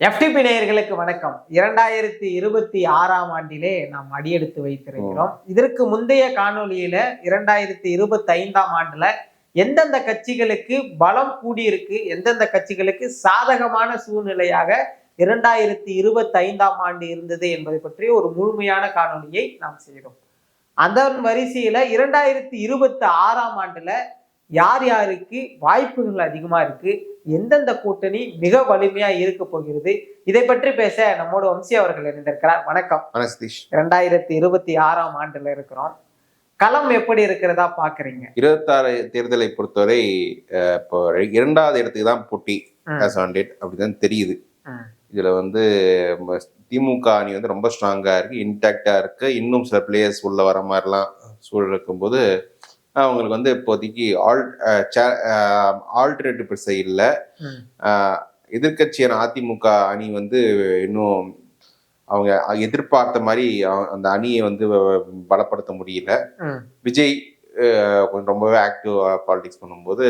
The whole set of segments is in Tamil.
எஃப்டிபி நேயர்களுக்கு வணக்கம். இரண்டாயிரத்தி இருபத்தி ஆறாம் ஆண்டிலே நாம் அடியெடுத்து வைத்திருக்கிறோம். இதற்கு முந்தைய காணொளியில இரண்டாயிரத்தி இருபத்தி ஐந்தாம் ஆண்டுல எந்தெந்த கட்சிகளுக்கு பலம் கூடியிருக்கு எந்தெந்த கட்சிகளுக்கு சாதகமான சூழ்நிலையாக இரண்டாயிரத்தி இருபத்தி ஐந்தாம் ஆண்டு இருந்தது என்பதை பற்றி ஒரு முழுமையான காணொளியை நாம் செய்தோம் அதன் வரிசையில இரண்டாயிரத்தி இருபத்தி ஆறாம் ஆண்டுல யார் யாருக்கு வாய்ப்புகள் அதிகமா இருக்கு எந்தெந்த கூட்டணி மிக வலிமையா இருக்க போகிறது? இதை பற்றி பேச நம்மோட வம்சி அவர்கள் இணைந்திருக்கிறார். வணக்கம். வணக்கம் சதீஷ். இரண்டாயிரத்தி இருபத்தி ஆறாம் ஆண்டுல இருக்கிறோம். களம் எப்படி இருக்கிறதா பாக்குறீங்க? இருபத்தாறு தேர்தலை பொறுத்தவரை இப்போ இரண்டாவது இடத்துக்கு தான் போட்டி. அப்படிதான் தெரியுது. இதுல வந்து திமுக அணி வந்து ரொம்ப ஸ்ட்ராங்கா இருக்கு இன்டாக்டா இருக்கு. இன்னும் சில பிளேயர்ஸ் உள்ள வர மாதிரிலாம் சூழல் இருக்கும்போது அவங்களுக்கு வந்து இப்போதைக்கு ஆல் ஆல்டர்னேட்டிவ் பெருசா இல்லை. எதிர்கட்சியான அதிமுக அணி வந்து இன்னும் அவங்க எதிர்பார்த்த மாதிரி அந்த அணியை வந்து பலப்படுத்த முடியல. விஜய் கொஞ்சம் ரொம்பவே ஆக்டிவ் பாலிடிக்ஸ் பண்ணும்போது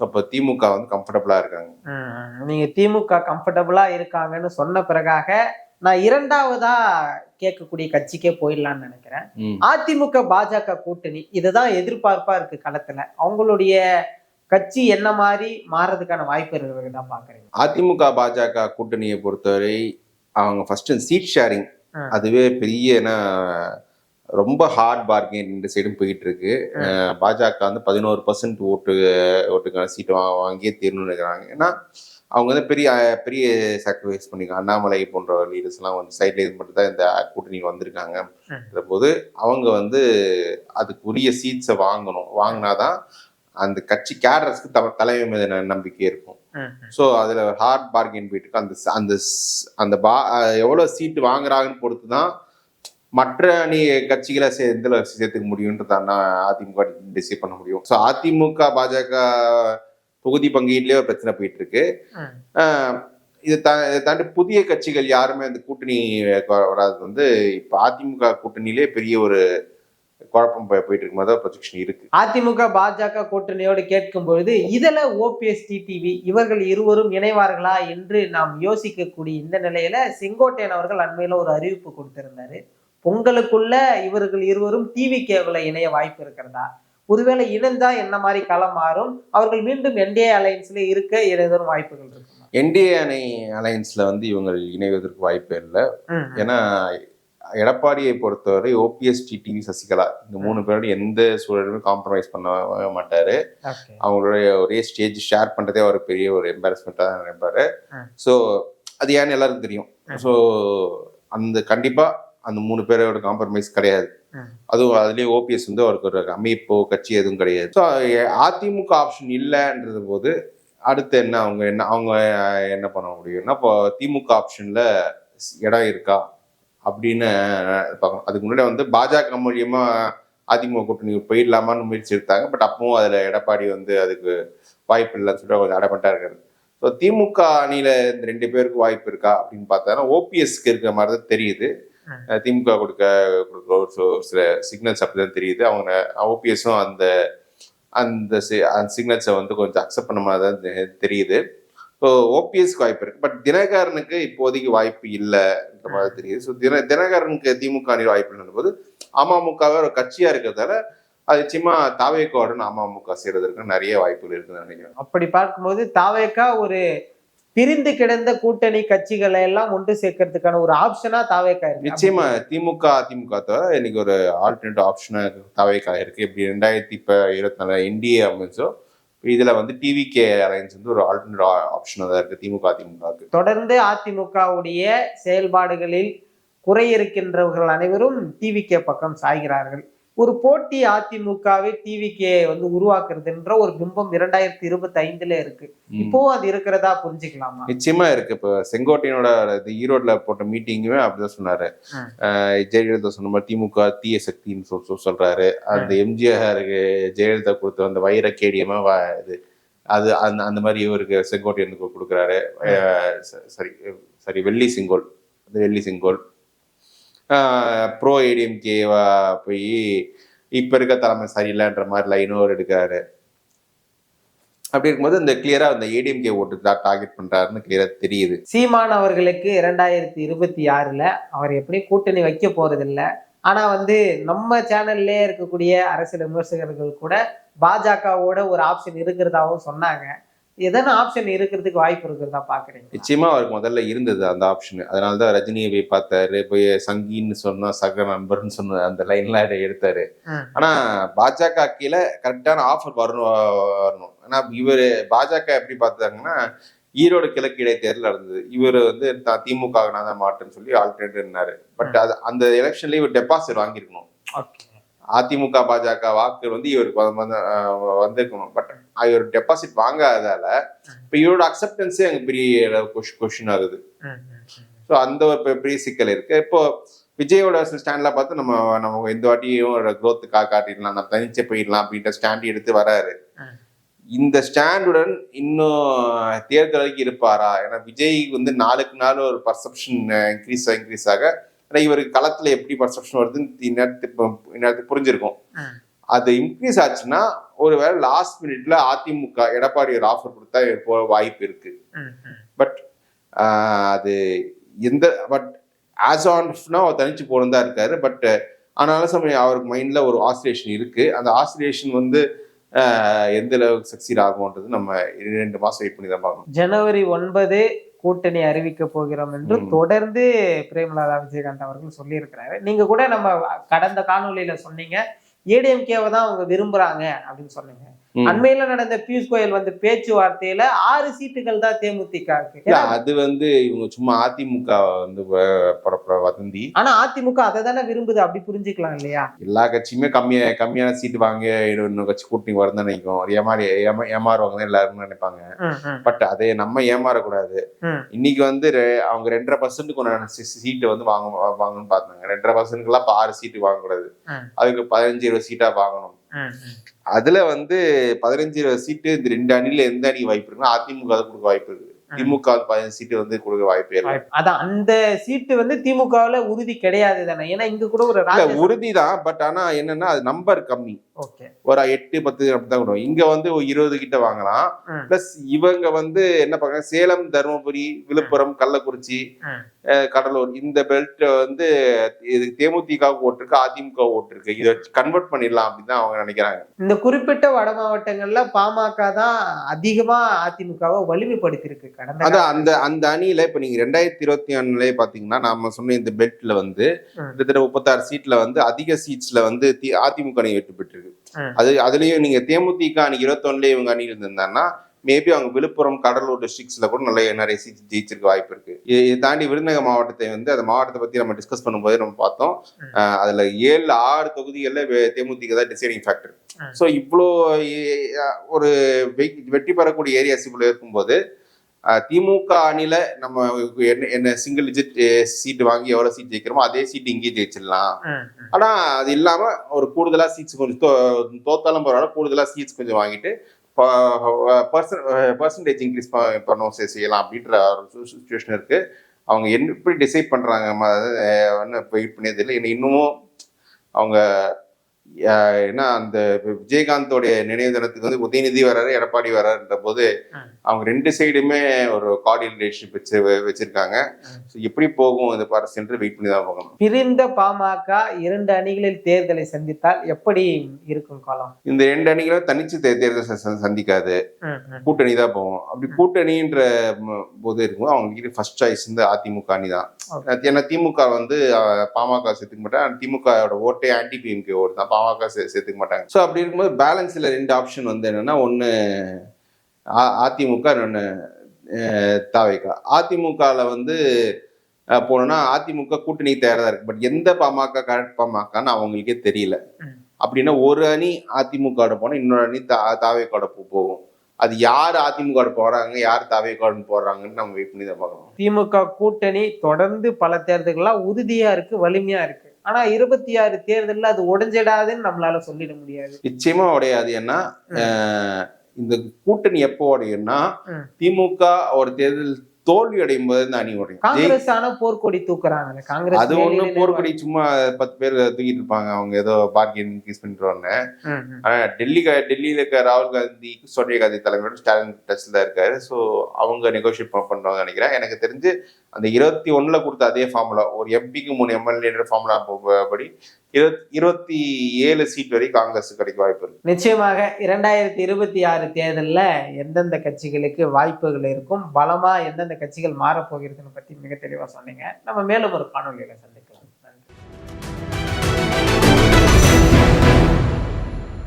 ஸோ அப்போ திமுக வந்து கம்ஃபர்டபுளாக இருக்காங்க ம். நீங்க திமுக கம்ஃபர்டபுளா இருக்காங்கன்னு சொன்ன பிறகாக நான் இரண்டாவதா கேட்கக்கூடிய கட்சிக்கே போயிடலாம்னு நினைக்கிறேன். அதிமுக பாஜக கூட்டணி இதுதான் எதிர்பார்ப்பா இருக்கு களத்துல. அவங்களுடைய கட்சி என்ன மாதிரி மாறதுக்கான வாய்ப்பு இருக்கிறதா பாக்குறீங்க. அதிமுக பாஜக கூட்டணியை பொறுத்தவரை அவங்க ஃபர்ஸ்ட் சீட் ஷேரிங். அதுவே பெரிய ரொம்ப ஹார்ட் பார்கெயின் இந்த சைடும் போயிட்டு இருக்கு. பாஜக வந்து பதினோரு பர்சன்ட் ஓட்டு ஓட்டுக்கான சீட்டு வாங்கியே தீரணும்னு நினைக்கிறாங்க. ஏன்னா அவங்க வந்து பெரிய பெரிய சாக்ரிஃபைஸ் பண்ணிருக்காங்க. அண்ணாமலை போன்ற லீடர்ஸ் எல்லாம் வந்து சைட்ல இது மட்டும் தான் இந்த கூட்டணி வந்திருக்காங்க. போது அவங்க வந்து அதுக்குரிய சீட்ஸை வாங்கணும். வாங்கினாதான் அந்த கட்சி கேடரஸ்க்கு த தலைமை மீது நம்பிக்கை இருக்கும். ஸோ அதில் ஹார்ட் பார்கெயின் போயிட்டு அந்த அந்த அந்த பா எவ்வளோ சீட்டு வாங்குறாங்கன்னு பொறுத்து தான் மற்ற அணி கட்சிகளை சே இதில் சேர்த்துக்க முடியுன்றது அண்ணா அதிமுக டிசைட் பண்ண முடியும். ஸோ அதிமுக பாஜக தொகுதி பங்கீட்லேயே ஒரு பிரச்சனை போயிட்டு இருக்கு இதை தா இதை தாண்டி புதிய கட்சிகள் யாருமே அந்த கூட்டணி வ- வராது. வந்து இப்போ அதிமுக கூட்டணியிலே பெரிய ஒரு குழப்பம் போய்- போயிட்டு இருக்கும் மாதிரி ப்ரொஜெக்ஷன் இருக்கு. அதிமுக பாஜக கூட்டணியோடு கேட்கும் பொழுது இதுல ஓபிஎஸ் டிடிவி இவர்கள் இருவரும் இணைவார்களா என்று நாம் யோசிக்கக்கூடிய இந்த நிலையில செங்கோட்டையன் அவர்கள் அண்மையில ஒரு அறிவிப்பு கொடுத்திருந்தாரு. பொங்கலுக்குள்ள இவர்கள் இருவரும் டிவி கேவல இணைய வாய்ப்பு இருக்கிறதா? ஒருவேளை இணைந்தா என்ன மாதிரி களம் மாறும் அவர்கள் மீண்டும் என்டிஏ அலையன்ஸ்ல இருக்க ஏதேனும் வாய்ப்புகள் இருக்குமா என்டிஏ அணை அலையன்ஸ்ல வந்து இவங்க இணைவதற்கு வாய்ப்பே இல்லை ஏன்னா எடப்பாடியை பொறுத்தவரை ஓபிஎஸ் டிவி சசிகலா இந்த மூணு பேரோட எந்த சூழலுமே காம்ப்ரமைஸ் பண்ண மாட்டாரு. அவங்களுடைய ஒரே ஸ்டேஜ் ஷேர் பண்றதே ஒரு பெரிய ஒரு எம்பாரஸ்மெண்ட்டாக தான் நினைப்பாரு. ஸோ அது ஏன்னு எல்லாருக்கும் தெரியும். ஸோ அந்த கண்டிப்பா அந்த மூணு பேரோட காம்ப்ரமைஸ் கிடையாது. அதுவும் அதுலேயே ஓபிஎஸ் வந்து அவருக்கு ஒரு அமைப்போ கட்சி எதுவும் கிடையாது. ஸோ அதிமுக ஆப்ஷன் இல்லைன்றது போது அடுத்து என்ன அவங்க என்ன அவங்க என்ன பண்ண முடியும்னா இப்போ திமுக ஆப்ஷன்ல இடம் இருக்கா அப்படின்னு பார்க்கணும். அதுக்கு முன்னாடி வந்து பாஜக மூலியமா அதிமுக கூட்டணி போயிடலாமான்னு முயற்சி எடுத்தாங்க பட் அப்பவும் அதில் எடப்பாடி வந்து அதுக்கு வாய்ப்பு இல்லைன்னு சொல்லிட்டு கொஞ்சம் அடமெண்டா இருக்காரு. ஸோ திமுக அணியில இந்த ரெண்டு பேருக்கு வாய்ப்பு இருக்கா அப்படின்னு பார்த்தா ஓபிஎஸ்க்கு இருக்கிற மாதிரி தான் தெரியுது. திமுக கொடுக்க கொடுக்குற ஒரு சில- சிக்னல்ஸ் அப்படிதான் தெரியுது. அவங்க ஓபிஎஸும் அந்த அந்த அந்த சிக்னல்ஸை வந்து கொஞ்சம் அக்செப்ட் பண்ண மாதிரி தான் தெரியுது. ஸோ ஓபிஎஸ்க்கு வாய்ப்பு இருக்கு. பட் தினகரனுக்கு இப்போதைக்கு வாய்ப்பு இல்லைன்ற மாதிரி தெரியுது. ஸோ தின தினகரனுக்கு திமுக அணியில் வாய்ப்பு இல்லைன்னு போது அமமுகவே ஒரு கட்சியா இருக்கிறதால அது நிச்சயமா தாவேக்காவுடன் அமமுக சேர்றதற்கு நிறைய வாய்ப்புகள் இருக்குன்னு நினைக்கிறேன். அப்படி பார்க்கும்போது தாவேக்கா ஒரு பிரிந்து கிடந்த கூட்டணி கட்சிகளை எல்லாம் ஒன்று சேர்க்கறதுக்கான ஒரு ஆப்ஷனா தாவேக்கா இருக்கு. நிச்சயமா திமுக அதிமுக இன்னைக்கு ஒரு ஆல்டர்னேட் ஆப்ஷனா தாவேக்கா இருக்கு. இப்படி ரெண்டாயிரத்தி இப்ப இருபத்தி நாலு என்டிஏ அமைச்சோ இதுல வந்து டிவிகே அலையன்ஸ் வந்து ஒரு ஆல்டர்னேட் ஆப்ஷனா தான் இருக்கு. திமுக அதிமுகவுக்கு தொடர்ந்து அதிமுகவுடைய செயல்பாடுகளில் குறை இருக்கின்றவர்கள் அனைவரும் டிவிகே பக்கம் சாய்கிறார்கள். ஒரு போட்டி அதிமுகவை டிவிகே வந்து உருவாக்குறதுன்ற ஒரு பிம்பம் இரண்டாயிரத்தி இருபத்தி ஐந்துல இருக்கு. ம். இப்போவும் அது இருக்கிறதா புரிஞ்சுக்கலாமா? நிச்சயமா இருக்கு. இப்போ செங்கோட்டையனோட இது ஈரோட்ல போட்ட மீட்டிங்குமே அப்படிதான் சொன்னாரு. ஜெயலலிதா சொன்ன மாதிரி திமுக தீய சக்தின்னு சொல் சொல் சொல்றாரு. அந்த எம்ஜிஆருக்கு ஜெயலலிதா கொடுத்த அந்த வைர கேடியமா வா- இது அது அந்த அந்த மாதிரி இவருக்கு செங்கோட்டையனுக்கு கொடுக்குறாரு. சரி சரி வெள்ளி செங்கோல். வெள்ளி செங்கோல். ப்ரோ ஏடிஎம்கேவா போய் இப்போ இருக்க தலைமை சரியில்லைன்ற மாதிரி லைனோர் எடுக்கிறாரு அப்படி இருக்கும்போது இந்த கிளியரா அந்த ஏடிஎம்கே ஓட்டு டார்கெட் பண்றாருன்னு கிளியரா தெரியுது. சீமான் அவர்களுக்கு இரண்டாயிரத்தி இருபத்தி ஆறுல அவர் எப்படி கூட்டணி வைக்க போறதில்ல. ஆனா வந்து நம்ம சேனல்லே இருக்கக்கூடிய அரசியல் விமர்சகர்கள் கூட பாஜகவோட ஒரு ஆப்ஷன் இருக்கிறதாவும் சொன்னாங்க. எதனா ஆப்ஷன் இருக்கிறதுக்கு வாய்ப்பு இருக்கிறதா பாக்குறீங்க நிச்சயமா அவருக்கு முதல்ல இருந்தது அந்த ஆப்ஷன் அதனால தான் ரஜினியை போய் பார்த்தாரு போய் சங்கின்னு சொன்னா சக நண்பர்னு சொன்ன அந்த லைன்லாம் எடுத்தாரு. ஆனா பாஜக கீழே கரெக்டான ஆஃபர் வரணும் வரணும். ஆனா இவர் பாஜக எப்படி பார்த்தாங்கன்னா ஈரோடு கிழக்கு இடைத்தேர்தல் நடந்தது. இவர் வந்து த- திமுக நான் தான் மாட்டேன்னு சொல்லி இருந்தாரு. பட் அது அந்த எலெக்ஷன்ல இவர் டெபாசிட் வாங்கியிருக்கணும். ஓகே அதிமுக பாஜக வாக்கு வந்து இவருக்கு வந்து- வந்திருக்கணும். பட் இவர் டெபாசிட் வாங்காததால இப்ப இவரோட அக்செப்டன்ஸே அங்க பெரிய கொஷின் ஆகுது ஸோ அந்த ஒரு பெரிய சிக்கல் இருக்கு. இப்போ விஜயோட ஸ்டாண்ட்ல பார்த்து நம்ம நம்ம எந்த வாட்டியும் growth காட்டிடலாம். நம்ம தனிச்சே போயிடலாம் அப்படின்ற ஸ்டாண்ட் எடுத்து வராரு. இந்த ஸ்டாண்டுடன் இன்னும் தேர்தல் வரைக்கும் இருப்பாரா? ஏன்னா விஜய் வந்து நாளுக்கு நாள் ஒரு பர்செப்ஷன் இன்க்ரீஸ் இன்க்ரீஸ் ஆக ஏன்னா இவருக்கு களத்துல எப்படி பர்செப்ஷன் வருதுன்னு இந்நேரத்துக்கு இந்நேரத்துக்கு புரிஞ்சிருக்கும். அது இன்க்ரீஸ் ஆச்சுன்னா ஒருவேளை லாஸ்ட் மினிட்ல அதிமுக எடப்பாடி ஒரு ஆஃபர் கொடுத்தா போக வாய்ப்பு இருக்கு. பட் அது எந்த பட் ஆஸ் ஆன்ஃப்னா அவர் தனிச்சு போகணும் தான் இருக்காரு. பட் ஆனாலும் சமயம் அவருக்கு மைண்ட்ல ஒரு ஆசிலேஷன் இருக்கு. அந்த ஆசிலேஷன் வந்து எந்த அளவுக்கு சக்சீட் ஆகும்ன்றது நம்ம ரெண்டு மாசம் வெயிட் பண்ணி தான் பார்க்கணும். ஜனவரி ஒன்பது கூட்டணி அறிவிக்க போகிறோம் என்று. தொடர்ந்து பிரேமலதா விஜயகாந்த் அவர்கள் சொல்லியிருக்கிறாரு நீங்க கூட நம்ம கடந்த காணொளியில சொன்னீங்க ஏடிஎம்கேவை தான் அவங்க விரும்புறாங்க அப்படின்னு சொன்னீங்க. அண்மையில நடந்த பியூஷ் கோயல் வந்து பேச்சுவார்த்தையில ஆறு சீட்டுகள் தான் தேமுதிக அது வந்து இவங்க சும்மா அதிமுக வந்து வதந்தி. ஆனா அதிமுக அதை தானே விரும்புது அப்படி புரிஞ்சுக்கலாம் இல்லையா? எல்லா கட்சியுமே கம்மியா கம்மியான சீட்டு வாங்க இன்னொரு கட்சி கூட்டணி வரும்னு நினைக்கும். ஏமாறி ஏமா ஏமாறுவாங்க எல்லாரும் நினைப்பாங்க. பட் அதை நம்ம ஏமாறக்கூடாது. இன்னைக்கு வந்து அவங்க ரெண்டரை பர்சன்ட் கொண்டாட சீட்டு வந்து வாங்க வாங்கணும்னு பார்த்தாங்க. ரெண்டரை பர்சன்ட்லாம் இப்போ ஆறு சீட்டு வாங்கக்கூடாது. அதுக்கு பதினஞ்சு இருபது சீட்டா வாங்கணும். அதுல வந்து பதினஞ்சு சீட்டு இந்த ரெண்டு அணில எந்த அணி வாய்ப்பு இருக்குன்னா அதிமுக கொடுக்க வாய்ப்பு இருக்கு. திமுக பதினஞ்சு சீட்டு வந்து கொடுக்க வாய்ப்பே இல்லை. அதான் அந்த சீட்டு வந்து திமுகவுல உறுதி கிடையாது தானே. ஏன்னா இங்க கூட ஒரு உறுதி தான் பட் ஆனா என்னன்னா அது நம்பர் கம்மி. ஒரு எட்டு பத்து அப்படிதான் கொடுக்கும் இங்க வந்து இருபது கிட்ட வாங்கலாம். பிளஸ் இவங்க வந்து என்ன பாக்குறாங்க சேலம் தருமபுரி விழுப்புரம் கள்ளக்குறிச்சி கடலூர் இந்த பெல்ட் வந்து இது தேமுதிக ஓட்டு இருக்கு அதிமுக ஓட்டு இருக்கு இதை கன்வெர்ட் பண்ணிடலாம் அப்படின்னு தான் அவங்க நினைக்கிறாங்க. இந்த குறிப்பிட்ட வட மாவட்டங்கள்ல பாமக தான் அதிகமா அதிமுகவை வலிமைப்படுத்தியிருக்கு. அதான் அந்த அந்த அணியில இப்ப நீங்க ரெண்டாயிரத்தி இருபத்தி ஒண்ணுலயே பாத்தீங்கன்னா நாம சொன்ன இந்த பெல்ட்ல வந்து. கிட்டத்தட்ட முப்பத்தாறு சீட்ல வந்து அதிக சீட்ஸ்ல வந்து அதிமுக அணி வெற்றி பெற்றிருக்கு. அது அதுலயும் நீங்க தேமுதிக அணி இருபத்தொன்னுலயே இவங்க அணி இருந்திருந்தாங்கன்னா மேபி அவங்க விழுப்புரம் கடலூர் டிஸ்ட்ரிக்ட்ஸ்ல கூட நல்ல நிறைய சீட் ஜெயிச்சிருக்க வாய்ப்பு இருக்கு இதை தாண்டி விருதுநகர் மாவட்டத்தை வந்து அந்த மாவட்டத்தை பத்தி நம்ம டிஸ்கஸ் பண்ணும்போது நம்ம பார்த்தோம் அதுல ஏழு ஆறு தொகுதிகள்ல தேமுதிக தான் டிசைடிங் ஃபேக்டர். ஸோ இவ்வளோ ஒரு வெற்றி பெறக்கூடிய ஏரியாஸ் இவ்வளோ இருக்கும்போது திமுக அணில நம்ம என்ன என்ன சிங்கிள் டிஜிட் சீட் வாங்கி எவ்வளவு சீட் ஜெயிக்கிறோமோ அதே சீட் இங்கேயே ஜெயிச்சிடலாம். ஆனா அது இல்லாம ஒரு கூடுதலா சீட்ஸ் கொஞ்சம் தோத்தாலும் பரவாயில்ல கூடுதலா சீட்ஸ் கொஞ்சம் வாங்கிட்டு பர்சன்டேஜ் இன்க்ரீஸ் பண்ணவும் செய்- செய்யலாம் அப்படின்ற ஒரு சுச்சுவேஷன் இருக்கு. அவங்க எப்படி டிசைட் பண்றாங்க வெயிட் பண்ணியது இல்லை. இன்னும் இன்னமும் அவங்க என்ன அந்த விஜயகாந்தோடைய நினைவு தினத்துக்கு வந்து உதயநிதி வராரு எடப்பாடி வராருன்ற போது. அவங்க ரெண்டு சைடுமே ஒரு கார்டியல் ரிலேஷன்ஷிப் வச்சு வச்சிருக்காங்க. எப்படி போகும் இந்த பாரஸ் என்று வெயிட் பண்ணி தான் பார்க்கணும். பிரிந்த பாமக இரண்டு அணிகளில் தேர்தலை சந்தித்தால் எப்படி இருக்கும் காலம்? இந்த ரெண்டு அணிகளும் தனிச்சு தேர்தல் சந்திக்காது. கூட்டணி தான் போகும் அப்படி கூட்டணின்ற போது இருக்கும்போது அவங்களுக்கு ஃபர்ஸ்ட் சாய்ஸ் வந்து அதிமுக அணி தான். ஏன்னா திமுக வந்து பாமக சேர்த்துக்க மாட்டாங்க. திமுகவோட ஓட்டே ஆன்டி பிஎம்கே ஓட்டு தான். பாமக சே- சேர்த்துக்க மாட்டாங்க ஸோ அப்படி இருக்கும்போது பேலன்ஸ்ல ரெண்டு ஆப்ஷன் வந்து என்னன்னா ஒன்று அதிமுக இன்னொன்று தாவைக்கா அதிமுகவில் வந்து போனோம்னா அதிமுக கூட்டணி தயாராக இருக்கு. பட் எந்த பாமக கரெக்ட் பாமகன்னு அவங்களுக்கே தெரியல. அப்படின்னா ஒரு அணி அதிமுக போனால் இன்னொரு அணி தா தாவேக்கோட போகும். அது யார் அதிமுக போறாங்க யார் தாவேக்கோட போடுறாங்கன்னு நம்ம வெயிட் பண்ணி தான் பார்க்கணும். திமுக கூட்டணி தொடர்ந்து பல தேர்தல்கள்லாம் உறுதியா இருக்கு வலிமையா இருக்கு. ஆனா இருபத்தி ஆறு தேர்தல்ல அது உடைஞ்சிடாதுன்னு நம்மளால சொல்லிட முடியாது. நிச்சயமா உடையாது. ஏன்னா இந்த கூட்டணி எப்போ உடையும்னா. திமுக ஒரு தேர்தல் தோல்வி அடையும் போது இந்த அணி உடையும். காங்கிரஸ் ஆனா போர்க்கொடி தூக்குறாங்கல்ல காங்கிரஸ் அது ஒண்ணு. போர்க்கொடி சும்மா பத்து பேர் தூக்கிட்டு இருப்பாங்க. அவங்க ஏதோ பார்கென் இன்க்ரீஸ் பண்ணிட்டு. ஆனா டெல்லி டெல்லியில இருக்க ராகுல் காந்தி சோனியா காந்தி தலைமையோட ஸ்டாலின் டச்ல இருக்காரு. ஸோ அவங்க நெகோஷியேட் பண்ணுவாங்க நினைக்கிறேன். எனக்கு தெரிஞ்சு அந்த இருபத்தி ஒன்றில் கொடுத்த அதே ஃபார்முலா ஒரு எம்பிக்கு மூணு எம்எல்ஏன்ற ஃபார்முலா படி இருபத்தி இருபத்தி ஏழு சீட் வரை காங்கிரஸ் கிடைக்க வாய்ப்பு இருக்கு. நிச்சயமாக இரண்டாயிரத்தி இருபத்தி ஆறு தேர்தலில் எந்தெந்த கட்சிகளுக்கு வாய்ப்புகள் இருக்கும் பலமாக எந்தெந்த கட்சிகள் மாறப்போகிறதுன்னு பற்றி மிக தெளிவாக சொன்னீங்க. நம்ம மேலும் ஒரு காணொலியில் சந்திப்போம்.